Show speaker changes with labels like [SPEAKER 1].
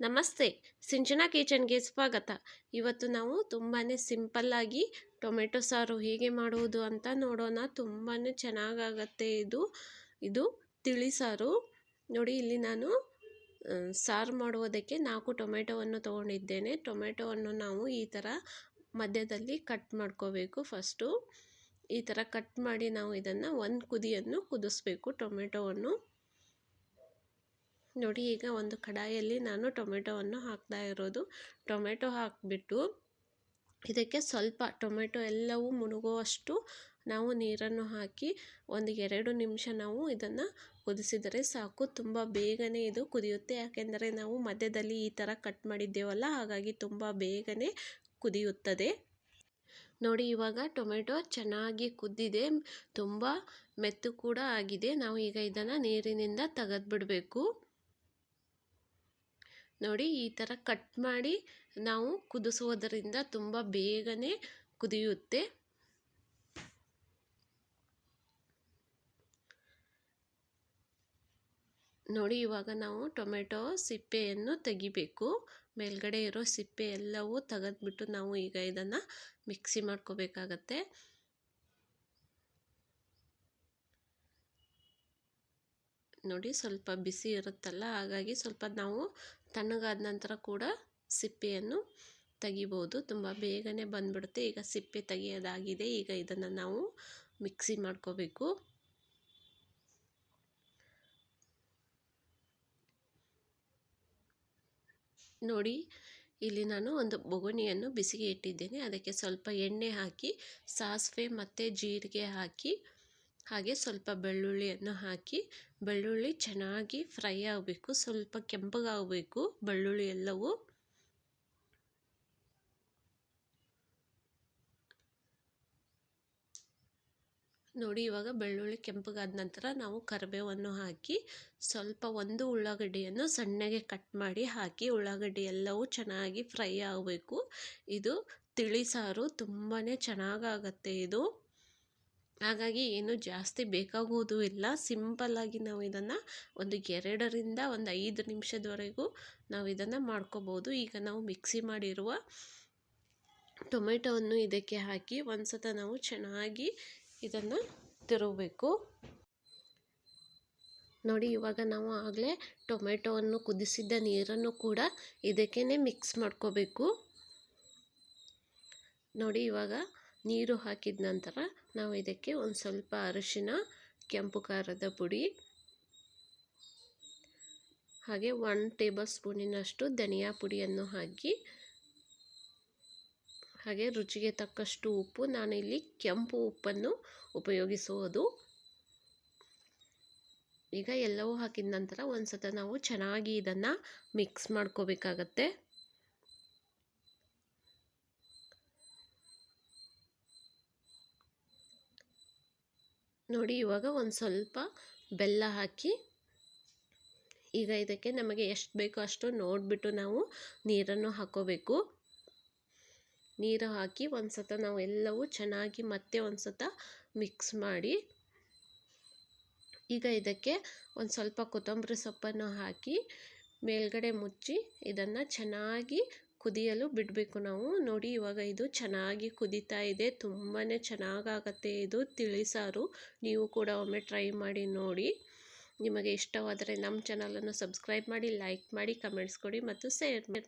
[SPEAKER 1] ನಮಸ್ತೆ, ಸಿಂಚನಾ ಕಿಚನ್ಗೆ ಸ್ವಾಗತ. ಇವತ್ತು ನಾವು ತುಂಬಾ ಸಿಂಪಲ್ಲಾಗಿ ಟೊಮೆಟೊ ಸಾರು ಹೇಗೆ ಮಾಡುವುದು ಅಂತ ನೋಡೋಣ. ತುಂಬಾ ಚೆನ್ನಾಗಾಗತ್ತೆ ಇದು. ಇದು ತಿಳಿ ಸಾರು. ನೋಡಿ, ಇಲ್ಲಿ ನಾನು ಸಾರು ಮಾಡುವುದಕ್ಕೆ ನಾಲ್ಕು ಟೊಮೆಟೊವನ್ನು ತೊಗೊಂಡಿದ್ದೇನೆ. ಟೊಮೆಟೊವನ್ನು ನಾವು ಈ ಥರ ಮಧ್ಯದಲ್ಲಿ ಕಟ್ ಮಾಡ್ಕೋಬೇಕು ಫಸ್ಟು. ಈ ಥರ ಕಟ್ ಮಾಡಿ ನಾವು ಇದನ್ನು ಒಂದು ಕುದಿಯನ್ನು ಕುದಿಸ್ಬೇಕು ಟೊಮೆಟೊವನ್ನು. ನೋಡಿ, ಈಗ ಒಂದು ಕಡಾಯಲ್ಲಿ ನಾನು ಟೊಮೆಟೊವನ್ನು ಹಾಕ್ತಾ ಇರೋದು. ಟೊಮೆಟೊ ಹಾಕಿಬಿಟ್ಟು ಇದಕ್ಕೆ ಸ್ವಲ್ಪ ಟೊಮೆಟೊ ಎಲ್ಲವೂ ಮುಳುಗುವಷ್ಟು ನಾವು ನೀರನ್ನು ಹಾಕಿ ಒಂದು ಎರಡು ನಿಮಿಷ ನಾವು ಇದನ್ನು ಕುದಿಸಿದರೆ ಸಾಕು. ತುಂಬ ಬೇಗನೆ ಇದು ಕುದಿಯುತ್ತೆ. ಯಾಕೆಂದರೆ ನಾವು ಮಧ್ಯದಲ್ಲಿ ಈ ಥರ ಕಟ್ ಮಾಡಿದ್ದೇವಲ್ಲ, ಹಾಗಾಗಿ ತುಂಬ ಬೇಗನೆ ಕುದಿಯುತ್ತದೆ. ನೋಡಿ, ಇವಾಗ ಟೊಮೆಟೊ ಚೆನ್ನಾಗಿ ಕುದ್ದಿದೆ. ತುಂಬ ಮೆತ್ತು ಕೂಡ ಆಗಿದೆ. ನಾವು ಈಗ ಇದನ್ನು ನೀರಿನಿಂದ ತೆಗೆದುಬಿಡಬೇಕು. ನೋಡಿ ಈ ಥರ ಕಟ್ ಮಾಡಿ ನಾವು ಕುದಿಸುವುದರಿಂದ ತುಂಬ ಬೇಗನೆ ಕುದಿಯುತ್ತೆ. ನೋಡಿ ಇವಾಗ ನಾವು ಟೊಮೆಟೊ ಸಿಪ್ಪೆಯನ್ನು ತೆಗಿಬೇಕು. ಮೇಲ್ಗಡೆ ಇರೋ ಸಿಪ್ಪೆ ಎಲ್ಲವೂ ತೆಗೆದ್ಬಿಟ್ಟು ನಾವು ಈಗ ಇದನ್ನು ಮಿಕ್ಸಿ ಮಾಡ್ಕೋಬೇಕಾಗತ್ತೆ. ನೋಡಿ ಸ್ವಲ್ಪ ಬಿಸಿ ಇರುತ್ತಲ್ಲ, ಹಾಗಾಗಿ ಸ್ವಲ್ಪ ನಾವು ತಣ್ಣಗಾದ ನಂತರ ಕೂಡ ಸಿಪ್ಪೆಯನ್ನು ತೆಗಿಬೋದು. ತುಂಬ ಬೇಗನೆ ಬಂದುಬಿಡುತ್ತೆ. ಈಗ ಸಿಪ್ಪೆ ತೆಗೆಯೋದಾಗಿದೆ. ಈಗ ಇದನ್ನು ನಾವು ಮಿಕ್ಸಿ ಮಾಡ್ಕೋಬೇಕು. ನೋಡಿ, ಇಲ್ಲಿ ನಾನು ಒಂದು ಬೊಗುಣಿಯನ್ನು ಬಿಸಿಗೆ ಇಟ್ಟಿದ್ದೇನೆ. ಅದಕ್ಕೆ ಸ್ವಲ್ಪ ಎಣ್ಣೆ ಹಾಕಿ, ಸಾಸಿವೆ ಮತ್ತು ಜೀರಿಗೆ ಹಾಕಿ ಹಾಗೆ ಸ್ವಲ್ಪ ಬೆಳ್ಳುಳ್ಳಿಯನ್ನು ಹಾಕಿ, ಬೆಳ್ಳುಳ್ಳಿ ಚೆನ್ನಾಗಿ ಫ್ರೈ ಆಗಬೇಕು, ಸ್ವಲ್ಪ ಕೆಂಪಗಾಗಬೇಕು ಬೆಳ್ಳುಳ್ಳಿ ಎಲ್ಲವೂ. ನೋಡಿ ಇವಾಗ ಬೆಳ್ಳುಳ್ಳಿ ಕೆಂಪಗಾದ ನಂತರ ನಾವು ಕರಿಬೇವನ್ನು ಹಾಕಿ, ಸ್ವಲ್ಪ ಒಂದು ಉಳ್ಳಾಗಡ್ಡಿಯನ್ನು ಸಣ್ಣಗೆ ಕಟ್ ಮಾಡಿ ಹಾಕಿ, ಉಳ್ಳಾಗಡ್ಡಿ ಎಲ್ಲವೂ ಚೆನ್ನಾಗಿ ಫ್ರೈ ಆಗಬೇಕು. ಇದು ತಿಳಿ ಸಾರು ತುಂಬಾ ಚೆನ್ನಾಗಾಗತ್ತೆ ಇದು. ಹಾಗಾಗಿ ಏನು ಜಾಸ್ತಿ ಬೇಕಾಗುವುದು ಇಲ್ಲ. ಸಿಂಪಲ್ಲಾಗಿ ನಾವು ಇದನ್ನು ಒಂದು ಎರಡರಿಂದ ಒಂದು ಐದು ನಿಮಿಷದವರೆಗೂ ನಾವು ಇದನ್ನು ಮಾಡ್ಕೋಬೋದು. ಈಗ ನಾವು ಮಿಕ್ಸಿ ಮಾಡಿರುವ ಟೊಮೆಟೊವನ್ನು ಇದಕ್ಕೆ ಹಾಕಿ ಒಂದು ಸತ ನಾವು ಚೆನ್ನಾಗಿ ಇದನ್ನು ತಿರುಗಬೇಕು. ನೋಡಿ, ಇವಾಗ ನಾವು ಆಗಲೇ ಟೊಮೆಟೊವನ್ನು ಕುದಿಸಿದ್ದ ನೀರನ್ನು ಕೂಡ ಇದಕ್ಕೇ ಮಿಕ್ಸ್ ಮಾಡ್ಕೋಬೇಕು. ನೋಡಿ, ಇವಾಗ ನೀರು ಹಾಕಿದ ನಂತರ ನಾವು ಇದಕ್ಕೆ ಒಂದು ಸ್ವಲ್ಪ ಅರಿಶಿನ, ಕೆಂಪು ಖಾರದ ಪುಡಿ, ಹಾಗೆ ಒನ್ ಟೇಬಲ್ ಸ್ಪೂನಿನಷ್ಟು ಧನಿಯಾ ಪುಡಿಯನ್ನು ಹಾಕಿ, ಹಾಗೆ ರುಚಿಗೆ ತಕ್ಕಷ್ಟು ಉಪ್ಪು. ನಾನಿಲ್ಲಿ ಕೆಂಪು ಉಪ್ಪನ್ನು ಉಪಯೋಗಿಸುವುದು ಈಗ ಎಲ್ಲವೂ ಹಾಕಿದ ನಂತರ ಒಂದು ಸತ ನಾವು ಚೆನ್ನಾಗಿ ಇದನ್ನು ಮಿಕ್ಸ್ ಮಾಡ್ಕೋಬೇಕಾಗತ್ತೆ. ನೋಡಿ ಇವಾಗ ಒಂದು ಸ್ವಲ್ಪ ಬೆಲ್ಲ ಹಾಕಿ ಈಗ ಇದಕ್ಕೆ ನಮಗೆ ಎಷ್ಟು ಬೇಕೋ ಅಷ್ಟು ನೋಡಿಬಿಟ್ಟು ನಾವು ನೀರನ್ನು ಹಾಕೋಬೇಕು. ನೀರು ಹಾಕಿ ಒಂದು ಸತ ನಾವು ಎಲ್ಲವೂ ಚೆನ್ನಾಗಿ ಮತ್ತೆ ಒಂದು ಸತ ಮಿಕ್ಸ್ ಮಾಡಿ ಈಗ ಇದಕ್ಕೆ ಒಂದು ಸ್ವಲ್ಪ ಕೊತ್ತಂಬರಿ ಸೊಪ್ಪನ್ನು ಹಾಕಿ ಮೇಲ್ಗಡೆ ಮುಚ್ಚಿ ಇದನ್ನು ಚೆನ್ನಾಗಿ ಕುದಿಯಲು ಬಿಡಬೇಕು ನಾವು. ನೋಡಿ, ಇವಾಗ ಇದು ಚೆನ್ನಾಗಿ ಕುದೀತಾ ಇದೆ. ತುಂಬಾ ಚೆನ್ನಾಗಾಗತ್ತೆ ಇದು ತಿಳಿಸಾರು. ನೀವು ಕೂಡ ಒಮ್ಮೆ ಟ್ರೈ ಮಾಡಿ ನೋಡಿ. ನಿಮಗೆ ಇಷ್ಟವಾದರೆ ನಮ್ಮ ಚಾನಲನ್ನು ಸಬ್ಸ್ಕ್ರೈಬ್ ಮಾಡಿ, ಲೈಕ್ ಮಾಡಿ, ಕಮೆಂಟ್ಸ್ ಕೊಡಿ ಮತ್ತು ಶೇರ್ ಮಾಡಿ.